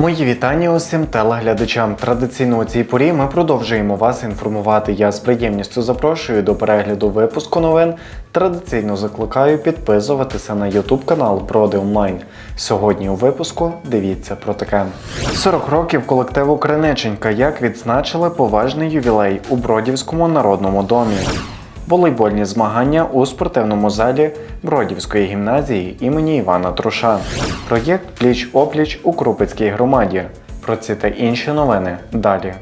Мої вітання усім телеглядачам. Традиційно у цій порі ми продовжуємо вас інформувати. Я з приємністю запрошую до перегляду випуску новин. Традиційно закликаю підписуватися на YouTube канал Броди Онлайн. Сьогодні у випуску дивіться про таке: 40 років колективу Криниченька. Як відзначили поважний ювілей у Бродівському народному домі. Волейбольні змагання у спортивному залі Бродівської гімназії імені Івана Труша. Проєкт Пліч опліч у Крупицькій громаді. Про ці та інші новини далі.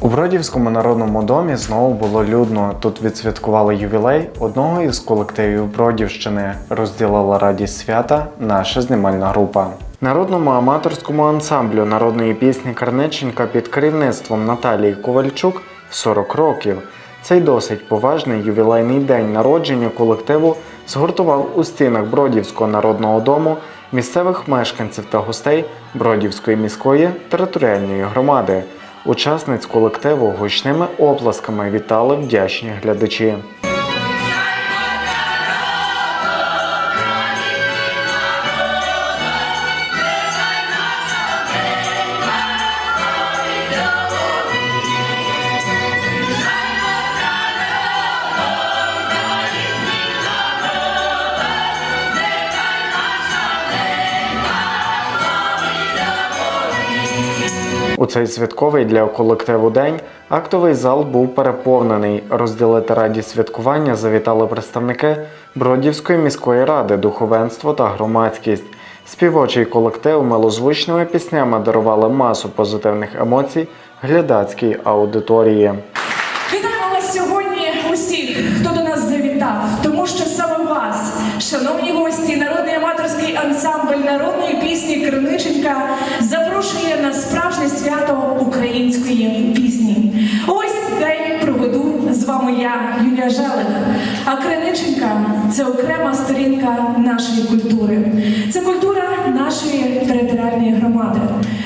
У Бродівському народному домі знову було людно. Тут відсвяткували ювілей одного із колективів Бродівщини. Розділила радість свята наша знімальна група. Народному аматорському ансамблю народної пісні Карниченка під керівництвом Наталії Ковальчук 40 років. Цей досить поважний ювілейний день народження колективу згуртував у стінах Бродівського народного дому місцевих мешканців та гостей Бродівської міської територіальної громади. Учасниць колективу гучними оплесками вітали вдячні глядачі. Цей святковий для колективу день актовий зал був переповнений. Розділити радість святкування завітали представники Бродівської міської ради, духовенство та громадськість. Співочий колектив милозвучними піснями дарували масу позитивних емоцій глядацькій аудиторії. Вітаємо вас сьогодні усіх, хто до нас завітав, тому що саме вас, шановні гості, народний аматорський ансамбль народної пісні Криниченка я, А Криниченка це окрема сторінка нашої культури. Це культура нашої територіальної громади.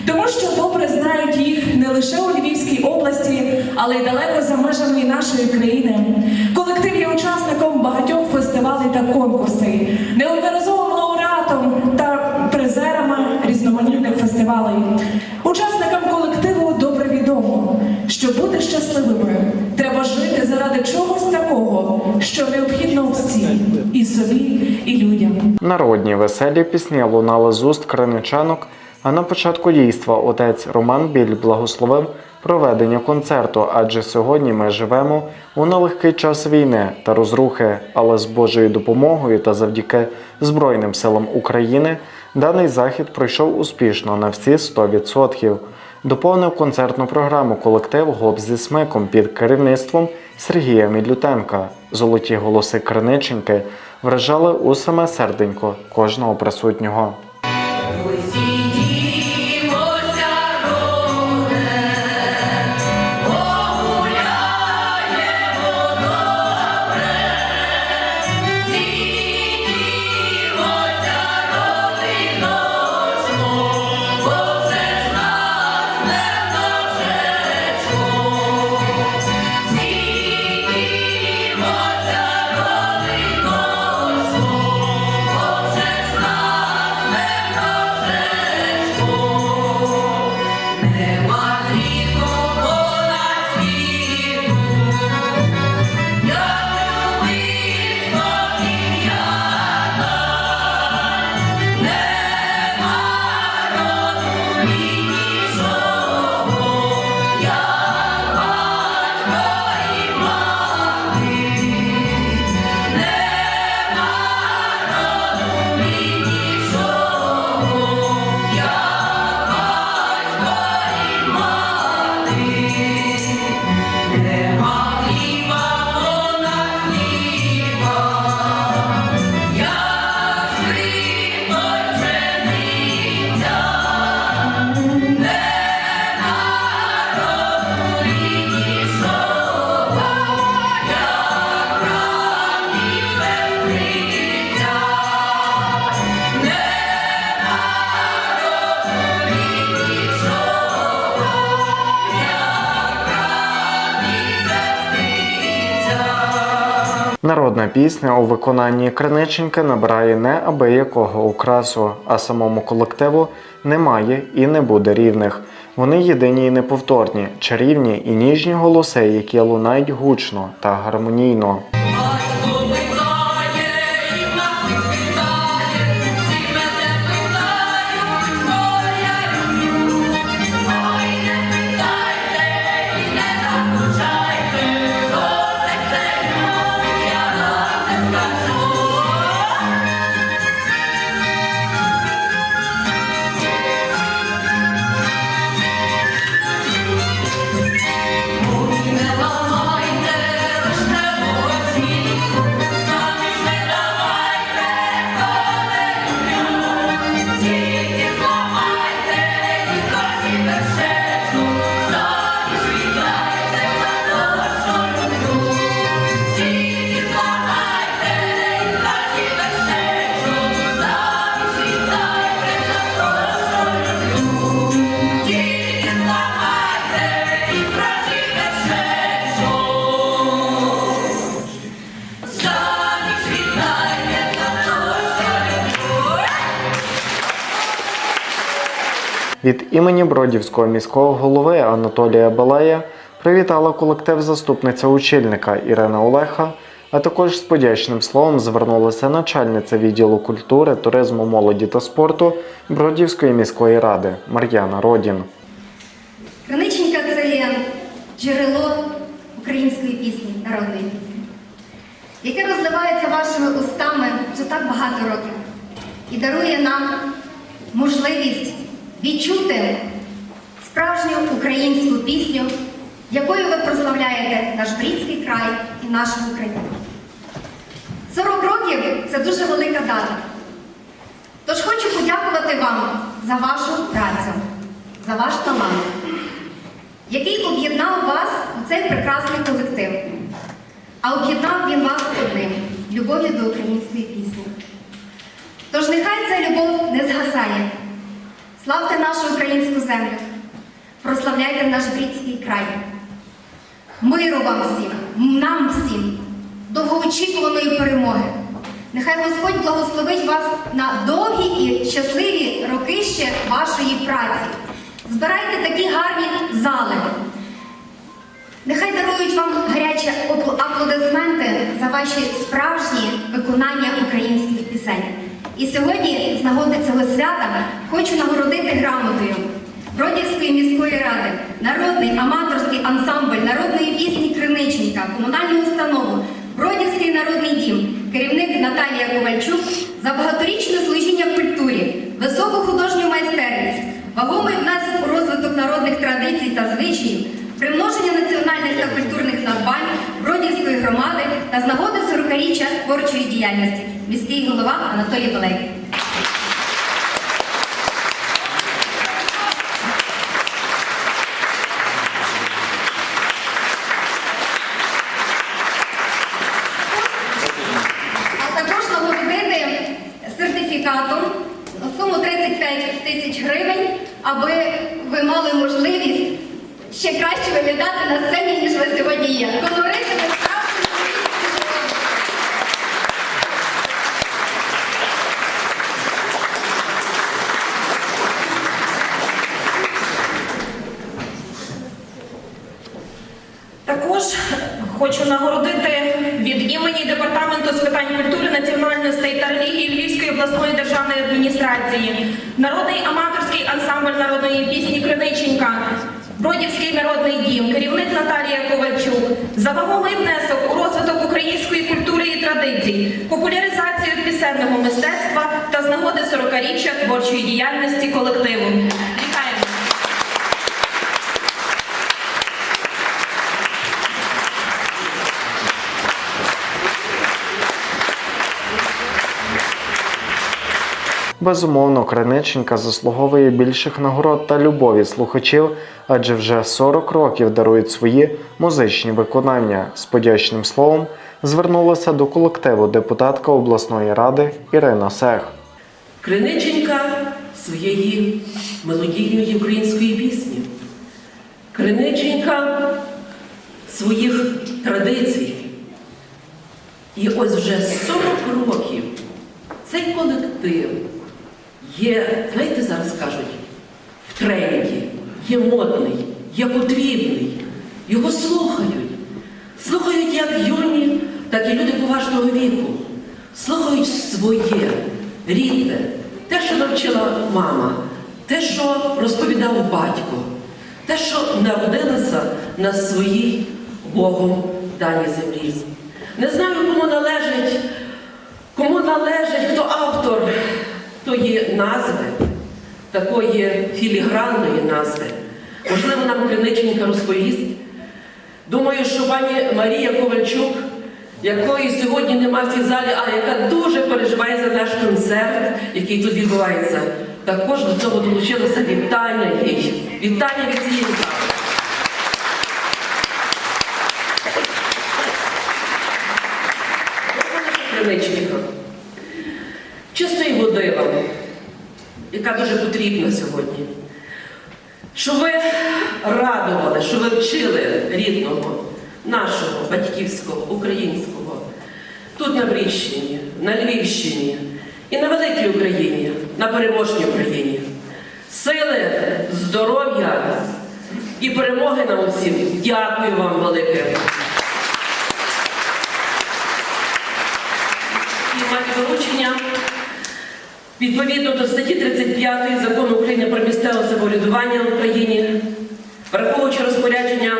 Тому що добре знають їх не лише у Львівській області, але й далеко за межами нашої країни. Колектив є учасником багатьох фестивалей та конкурсів, неодноразовим лауреатом та призерами різноманітних фестивалей. Учасникам колективу добре відомо, що бути щасливими і собі, і людям. Народні веселі пісні лунали з уст криничанок, а на початку дійства отець Роман Біль благословив проведення концерту, адже сьогодні ми живемо у нелегкий час війни та розрухи, але з Божою допомогою та завдяки Збройним силам України даний захід пройшов успішно на всі 100%. Доповнив концертну програму колектив Гоп зі смиком під керівництвом Сергія Мідлютенка. Золоті голоси Криниченки вражали у саме серденько кожного присутнього. Народна пісня у виконанні Криниченка набирає неабиякого украсу, а самому колективу немає і не буде рівних. Вони єдині і неповторні, чарівні і ніжні голоси, які лунають гучно та гармонійно. Від імені Бродівського міського голови Анатолія Балея привітала колектив заступниця очільника Ірина Олеха, а також з подячним словом звернулася начальниця відділу культури, туризму, молоді та спорту Бродівської міської ради Мар'яна Родін. Криниченька це джерело української пісні, народної пісні, яке розливається вашими устами вже так багато років і дарує нам можливість відчути справжню українську пісню, якою ви прославляєте наш брідський край і нашу Україну. 40 років це дуже велика дата. Тож хочу подякувати вам за вашу працю, за ваш талант який об'єднав вас у цей прекрасний колектив. А об'єднав він вас одним любов'ю до української пісні. Тож нехай ця любов не згасає. Славте нашу українську землю, прославляйте наш брідський край. Миру вам всім, нам всім, довгоочікуваної перемоги. Нехай Господь благословить вас на довгі і щасливі роки ще вашої праці. Збирайте такі гарні зали. Нехай дарують вам гарячі аплодисменти за ваші справжні виконання українських пісень. І сьогодні, з нагоди цього свята, хочу нагородити грамотою Бродівської міської ради, народний аматорський ансамбль народної пісні Криниченька, комунальну установу, Бродівський народний дім, керівник Наталія Ковальчук за багаторічне служіння культурі, високу художню майстерність, вагомий внесок у розвиток народних традицій та звичаїв, примноження національних та культурних надбань Бродівської громади та з нагоди 40-річчя творчої діяльності. Міський голова Анатолій Балей. а також нагородити сертифікатом суму 35 тисяч гривень, аби ви мали можливість ще краще виглядати на сцені, ніж ви сьогодні є. Колористи ви справжні українські герої. Також хочу нагородити від імені департаменту з питань культури, національностей та релігії Львівської обласної державної адміністрації, народний аматорський ансамбль народної пісні Криниченька, Бродівський народний дім, керівник Наталія Ковальчук за вагомий внесок у розвиток української культури і традицій, популяризацію пісенного мистецтва та з нагоди 40-річчя творчої діяльності колективу. Вітаємо! Безумовно, Криниченка заслуговує більших нагород та любові слухачів, адже вже 40 років дарують свої музичні виконання. З подячним словом звернулася до колективу депутатка обласної ради Ірина Сех. Криниченька своєї мелодійної української пісні, криниченька своїх традицій, І ось вже 40 років цей колектив є, знаєте, зараз кажуть, в тренді, є модний, є потрібний. Його слухають. Слухають як юні, так і люди поважного віку. Слухають своє, рідне, те, що навчила мама, те, що розповідав батько, те, що народилося на своїй Богом даній землі. Не знаю, кому належить, кому належить, хто автор тої назви, такої філігранної назви. Можливо, нам Криниченька розповість. Думаю, що пані Марія Ковальчук, якої сьогодні нема в цій залі, а яка дуже переживає за наш концерт, який тут відбувається, також до цього долучилося вітання їй. Вітання від цієї зали. Чистої води вам, яка дуже потрібна сьогодні. Що ви радували, що ви вчили рідного, нашого, батьківського, українського, тут на Бріщині, на Львівщині і на великій Україні, на переможній Україні. Сили, здоров'я і перемоги нам усім. Дякую вам велике. І маю доручення Відповідно до статті 35 закону України про місцеве самоврядування в Україні, враховуючи розпорядження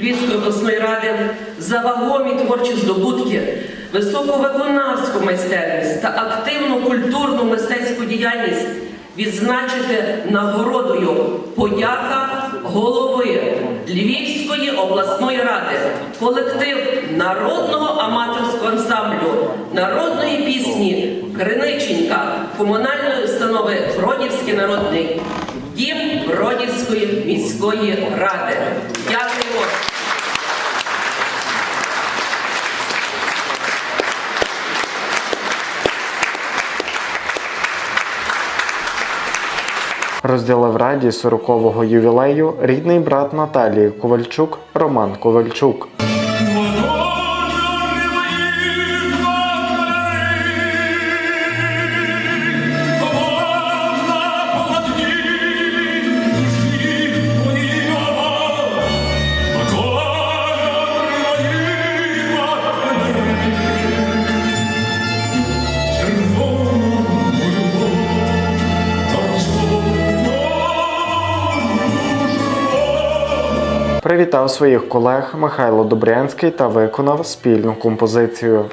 Львівської обласної ради за вагомі творчі здобутки, високу виконавську майстерність та активну культурну мистецьку діяльність відзначити нагородою подяка голови Львівської обласної ради, колектив народного аматорського ансамблю народної пісні Криниченька комунальної установи Бродівський народний дім Бродівської міської ради. Дякуємо. Розділив раді 40-го ювілею рідний брат Наталії Ковальчук Роман Ковальчук. Привітав своїх колег Михайло Добрянський та виконав спільну композицію.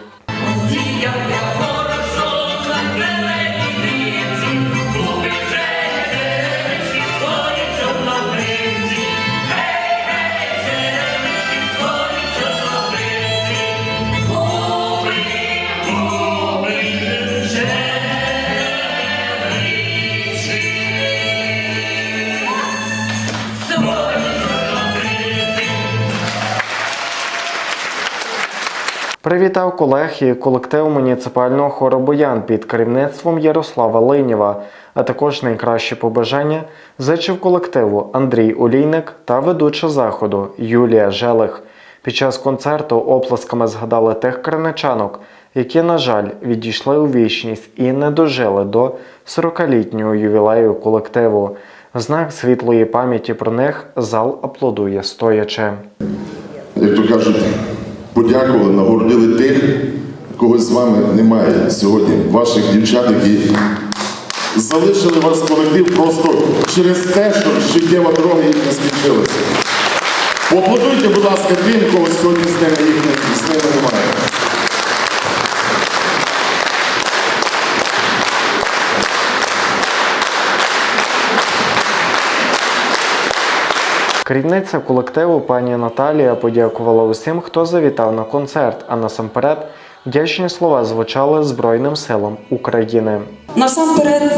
Привітав колег і колектив муніципального хору Боян під керівництвом Ярослава Линєва, а також найкращі побажання зичив колективу Андрій Олійник та ведуча заходу Юлія Желих. Під час концерту оплесками згадали тих криничанок, які, на жаль, відійшли у вічність і не дожили до 40-літнього ювілею колективу. В знак світлої пам'яті про них зал аплодує стоячи. як то кажуть, подякували, нагородили тих, кого з вами немає сьогодні, ваших дівчат, які залишили вас колектив просто через те, що життєва дорога їх не скінчилася. Поаплодуйте, будь ласка, тим, кого сьогодні з ними, їх, з ними немає. Керівниця колективу пані Наталія подякувала усім, хто завітав на концерт, а насамперед вдячні слова звучали Збройним силам України. Насамперед,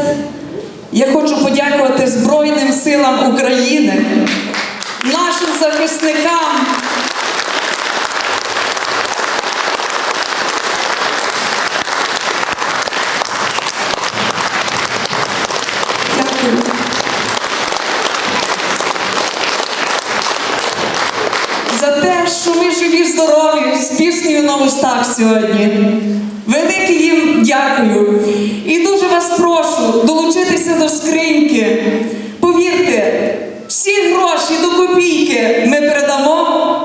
я хочу подякувати Збройним силам України, нашим захисникам. Дякую. За те, що ми живі, здорові, з піснею на устах сьогодні. Велике їм дякую. І дуже вас прошу долучитися до скриньки. Повірте, всі гроші до копійки ми передамо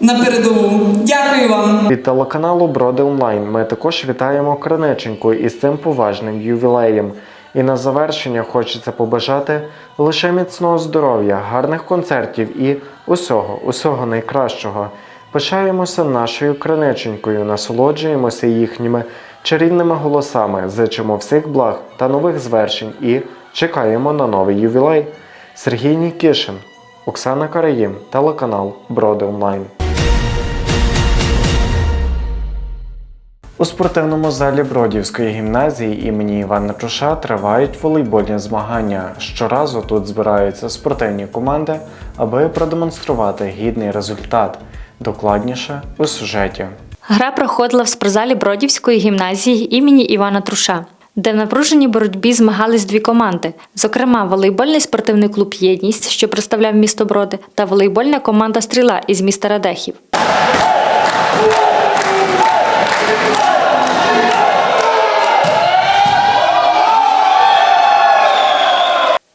на передову. Дякую вам. Від телеканалу Броди Онлайн ми також вітаємо Криниченьку із цим поважним ювілеєм. І на завершення хочеться побажати лише міцного здоров'я, гарних концертів і усього, усього найкращого. Пишаємося нашою криниченькою, насолоджуємося їхніми чарівними голосами, зичимо всіх благ та нових звершень і чекаємо на новий ювілей. Сергій Нікішин, Оксана Караїм, телеканал Броди Онлайн. У спортивному залі Бродівської гімназії імені Івана Чуша тривають волейбольні змагання. Щоразу тут збираються спортивні команди, аби продемонструвати гідний результат. Докладніше у сюжеті. Гра проходила в спортзалі Бродівської гімназії імені Івана Труша, де в напруженій боротьбі змагались дві команди, зокрема, волейбольний спортивний клуб Єдність, що представляв місто Броди, та волейбольна команда Стріла із міста Радехів.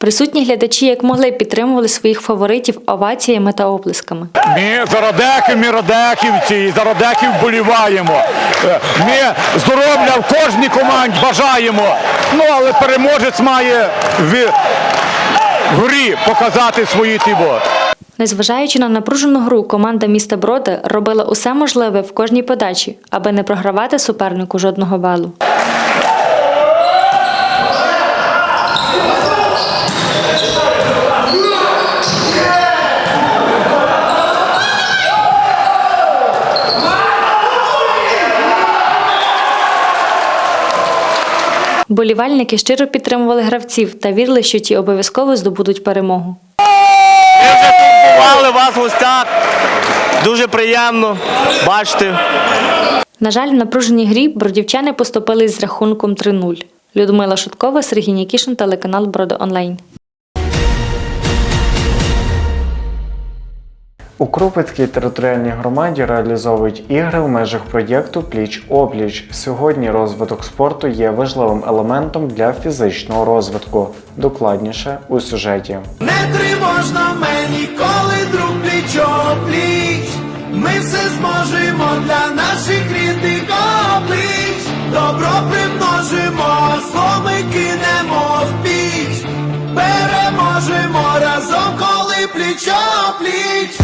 Присутні глядачі, як могли, підтримували своїх фаворитів оваціями та оплесками. Ми за Радехів, ми Радехівці, і за Радехів вболіваємо. Е, Ми здоров'я в кожній команді бажаємо. Ну, але переможець має в в грі показати свої тіво. Незважаючи на напружену гру, команда міста Броди робила усе можливе в кожній подачі, аби не програвати супернику жодного балу. Болівальники щиро підтримували гравців та вірили, що ті обов'язково здобудуть перемогу. Ми вже тут бували вас в гостях. Дуже приємно бачити. На жаль, в напруженій грі бродівчани поступились з рахунком 3-0. Людмила Шуткова, Сергій Нікішин, телеканал Бродо Онлайн. У Крупицькій територіальній громаді реалізовують ігри в межах проєкту Пліч опліч. Сьогодні розвиток спорту є важливим елементом для фізичного розвитку. Докладніше у сюжеті. Не тривожно мені, коли друг пліч пліч. Ми все зможемо для наших рідних облич. Добро примножимо, зло ми кинемо в піч. Переможемо разом, коли пліч пліч.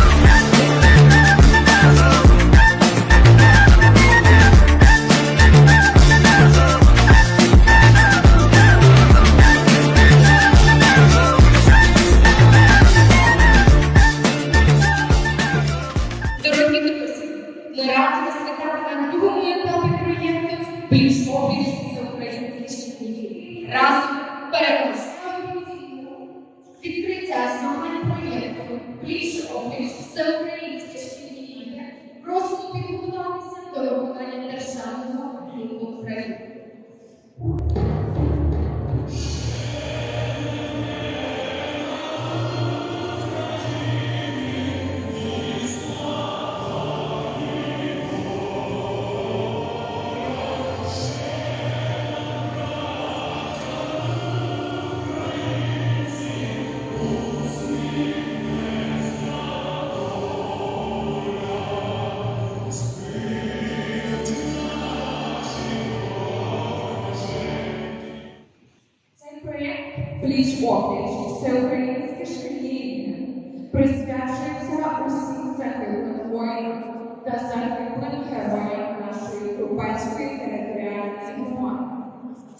Пліч опліч всеукраїнське шкільні присвячується усім загиблим воїнам та загиблим героям нашої Крупацької територіальної громади,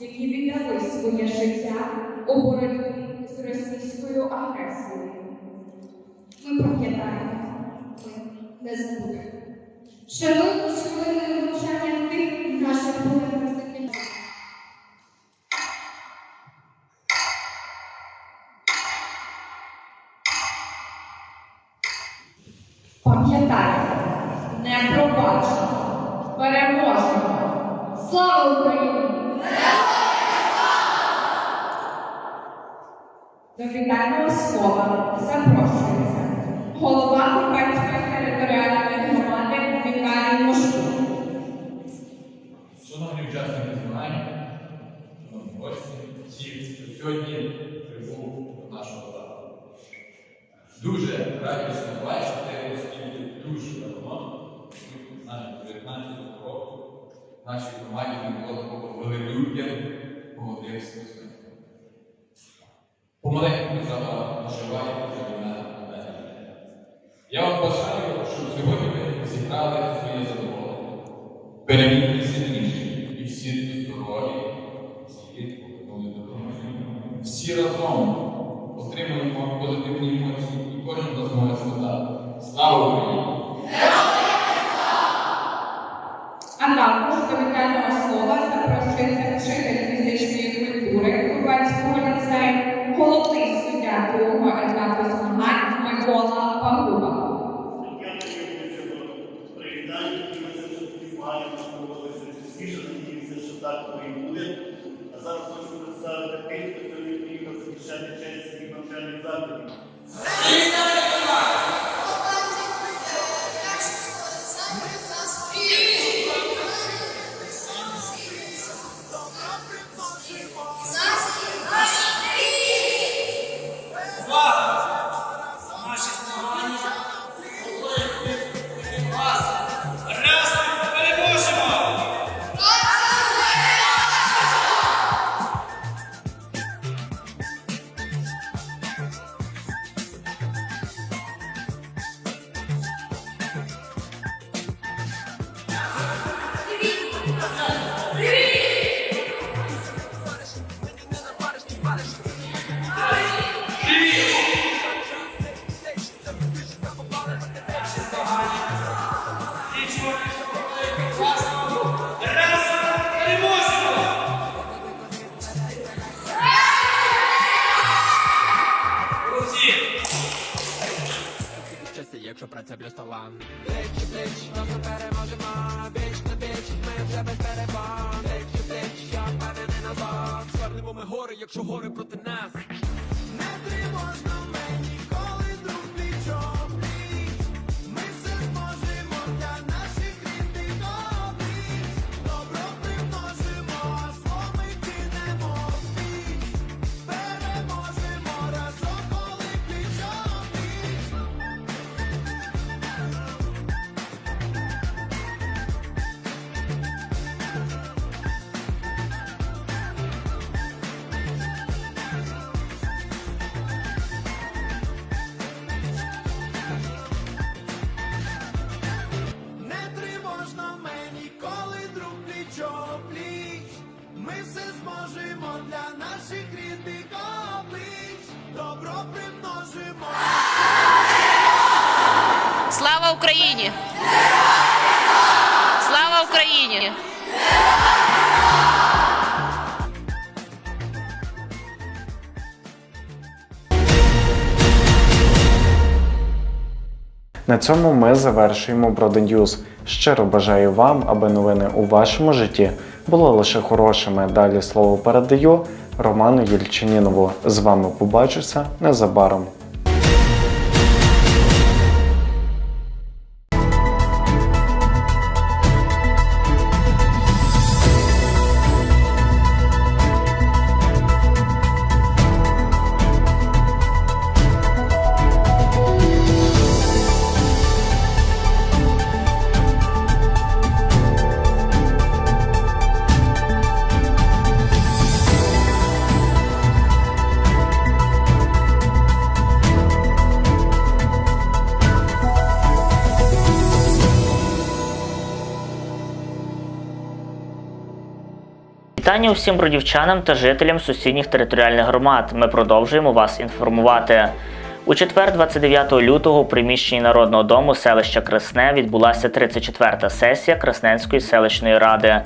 які віддали своє життя у боротьбі з російською агресією. Ми пам'ятаємо, ми не забудемо. Шануємо хвилиною мовчання тих наших відповідального слова запрошується. Голова Луканської територіальної громади Михайло Помаленьку держава наживає війна далі. Я вам бажаю, щоб сьогодні ви зіграли своє задоволення. Перемігли сильніші і всі здорові, всі повернули. Всі разом отримуємо позитивні емоції і кожен з зможе сказати Слава Україні! А також до вітального слова запрошується вчитель фізичної культури Кубанського ліцею, головний суддя другого етапу змагань Микола Пагуба. Не Україні! Слава Україні! На цьому ми завершуємо Броденюз. Щиро бажаю вам, аби новини у вашому житті були лише хорошими. Далі слово передаю Роману Єльчинінову. З вами побачуся незабаром. Вітання усім бродівчанам та жителям сусідніх територіальних громад. Ми продовжуємо вас інформувати. У четвер, 29 лютого, у приміщенні Народного дому селища Кресне відбулася 34-та сесія Красненської селищної ради.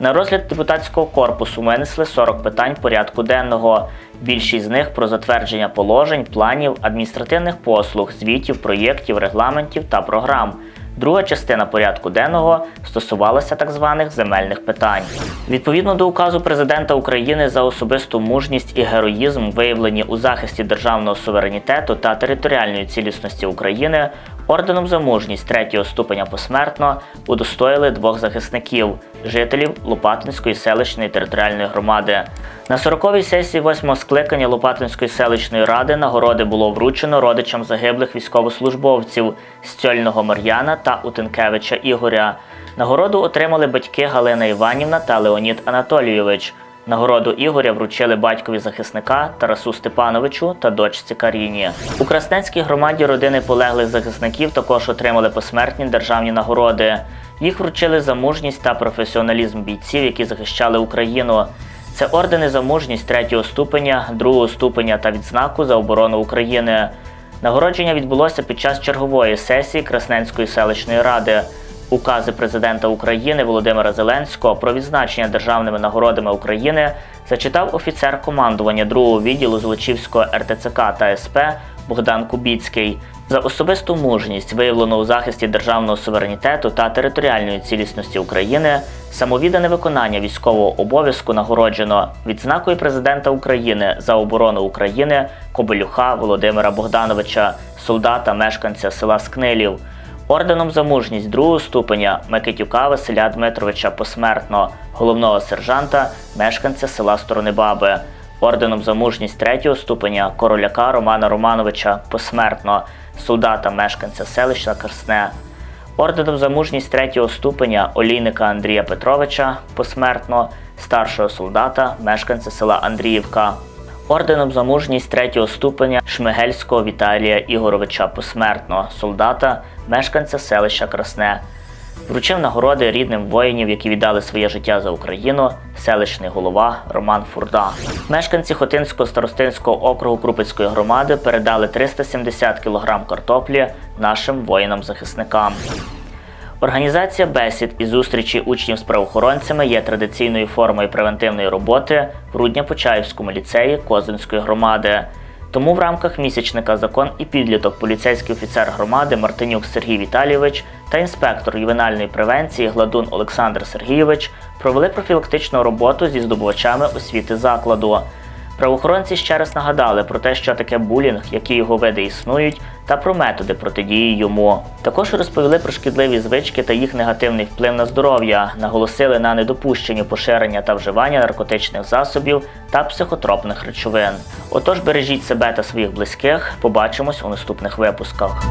На розгляд депутатського корпусу винесли 40 питань порядку денного. Більшість з них про затвердження положень, планів, адміністративних послуг, звітів, проєктів, регламентів та програм. Друга частина порядку денного стосувалася так званих земельних питань. Відповідно до указу президента України за особисту мужність і героїзм, виявлені у захисті державного суверенітету та територіальної цілісності України, Орденом за мужність третього ступеня посмертно удостоїли двох захисників, жителів Лопатинської селищної територіальної громади. На 40-й сесії 8-го скликання Лопатинської селищної ради нагороди було вручено родичам загиблих військовослужбовців Стьольного Мар'яна та Утенкевича Ігоря. Нагороду отримали батьки Галина Іванівна та Леонід Анатолійович. Нагороду Ігоря вручили батькові захисника Тарасу Степановичу та дочці Каріні. У Красненській громаді родини полеглих захисників також отримали посмертні державні нагороди. Їх вручили за мужність та професіоналізм бійців, які захищали Україну. Це ордени за мужність третього ступеня, другого ступеня та відзнаку за оборону України. Нагородження відбулося під час чергової сесії Красненської селищної ради. Укази президента України Володимира Зеленського про відзначення державними нагородами України зачитав офіцер командування другого відділу Золочівського РТЦК та СП Богдан Кубіцький. За особисту мужність, виявлену у захисті державного суверенітету та територіальної цілісності України, самовіддане виконання військового обов'язку нагороджено відзнакою президента України за оборону України Кобелюха Володимира Богдановича, солдата, мешканця села Скнилів. Орденом за мужність другого ступеня Микитюка Василя Дмитровича посмертно, головного сержанта, мешканця села Сторонибаби. Орденом за мужність третього ступеня короляка Романа Романовича посмертно, солдата мешканця селища Красне. Орденом за мужність третього ступеня олійника Андрія Петровича посмертно, старшого солдата, мешканця села Андріївка. Орденом за мужність третього ступеня Шмигельського Віталія Ігоровича посмертно, солдата, мешканця селища Красне. Вручив нагороди рідним воїнів, які віддали своє життя за Україну, селищний голова Роман Фурда. Мешканці Хотинського старостинського округу Крупицької громади передали 370 кг картоплі нашим воїнам-захисникам. Організація бесід і зустрічі учнів з правоохоронцями є традиційною формою превентивної роботи в Рудня-Почаївському ліцеї Козинської громади. Тому в рамках місячника закон і підліток поліцейський офіцер громади Мартинюк Сергій Віталійович та інспектор ювенальної превенції Гладун Олександр Сергійович провели профілактичну роботу зі здобувачами освіти закладу. Правоохоронці ще раз нагадали про те, що таке булінг, які його види існують, та про методи протидії йому. Також розповіли про шкідливі звички та їх негативний вплив на здоров'я, наголосили на недопущенні поширення та вживання наркотичних засобів та психотропних речовин. Отож, бережіть себе та своїх близьких. Побачимось у наступних випусках.